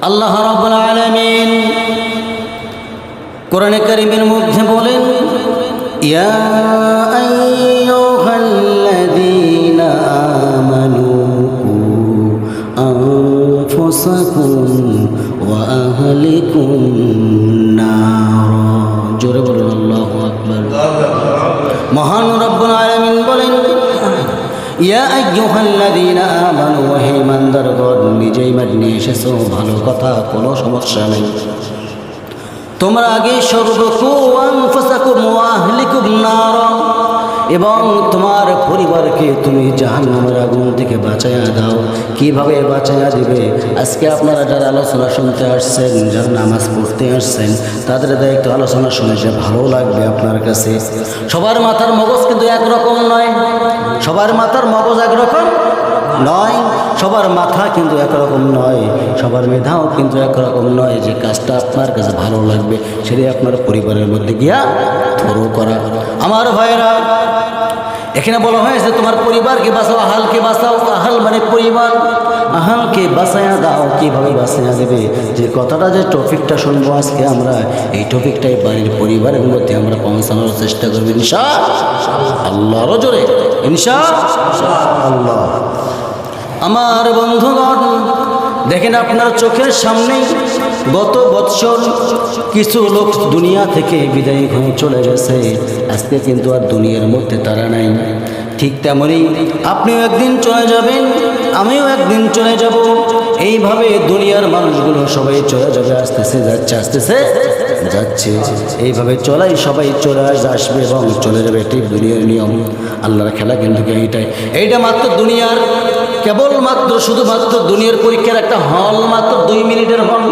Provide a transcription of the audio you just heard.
আল্লাহ রাব্বুল আলামিন কোরআনে কারীমের মধ্যে বলেন ইয়া মহান রব্বুল আলামিন বলেন ইয়া আইয়ুহাল্লাযীনা আমানু, হে ইমানদারগণ নিজেই নিয়ে এসেছ, ভালো কথা, কোনো সমস্যা নেই। তোমরা আগে সর্বকু আনফুসাকুম ওয়া আহলিকুম নার এবং তোমার পরিবারকে তুমি জাহান্নামের আগুন থেকে বাঁচাইয়া দাও। কীভাবে বাঁচাইয়া দিবে? আজকে আপনারা যারা আলোচনা শুনতে আসছেন, যারা নামাজ পড়তে আসছেন, তাদের দায়িত্ব আলোচনা শুনে যে ভালো লাগবে আপনার কাছে। সবার মাথার মগজ কিন্তু একরকম নয়। সবার মাথার মগজ একরকম নয়, সবার মাথা কিন্তু একরকম নয়, সবার মেধাও কিন্তু একরকম নয়। যে কাজটা আপনার কাছে ভালো লাগবে, সেটাই আপনার পরিবারের মধ্যে গিয়া থরো করা। আমার ভাইয়েরা, এখানে বলা হয়েছে, তোমার পরিবারকে বাঁচাও, আহালকে বাঁচাও। আহাল মানে পরিবার। আহালকে বাঁচাইয়া দাও, কীভাবে বাঁচাইয়া দেবে? যে কথাটা, যে টপিকটা শুনব আজকে আমরা, এই টপিকটাই বাড়ির পরিবারের মধ্যে আমরা পৌঁছানোর চেষ্টা করব ইনশা আল্লাহর জোরে। আল্লাহ আমার বন্ধুগণ, দেখেন আপনার চোখের সামনেই গত বৎসর কিছু লোক দুনিয়া থেকে বিদায় হয়ে চলে গেছে। আজকে কিন্তু আর দুনিয়ার মধ্যে তারা নাই। ঠিক তেমনই আপনিও একদিন চলে যাবেন, আমিও একদিন চলে যাব। এইভাবে দুনিয়ার মানুষগুলো সবাই চলে যাবে, আসতেছে, যাচ্ছে আসতেছে, যাচ্ছে। এইভাবে চলাই, সবাই চলে আসবে এবং চলে যাবে এটি দুনিয়ার নিয়ম। আল্লাহর খেলা কিন্তু এইটাই। এইটা মাত্র দুনিয়ার, কেবলমাত্র, শুধুমাত্র দুনিয়ার পরীক্ষার একটা হল মাত্র দুই মিনিটের হল।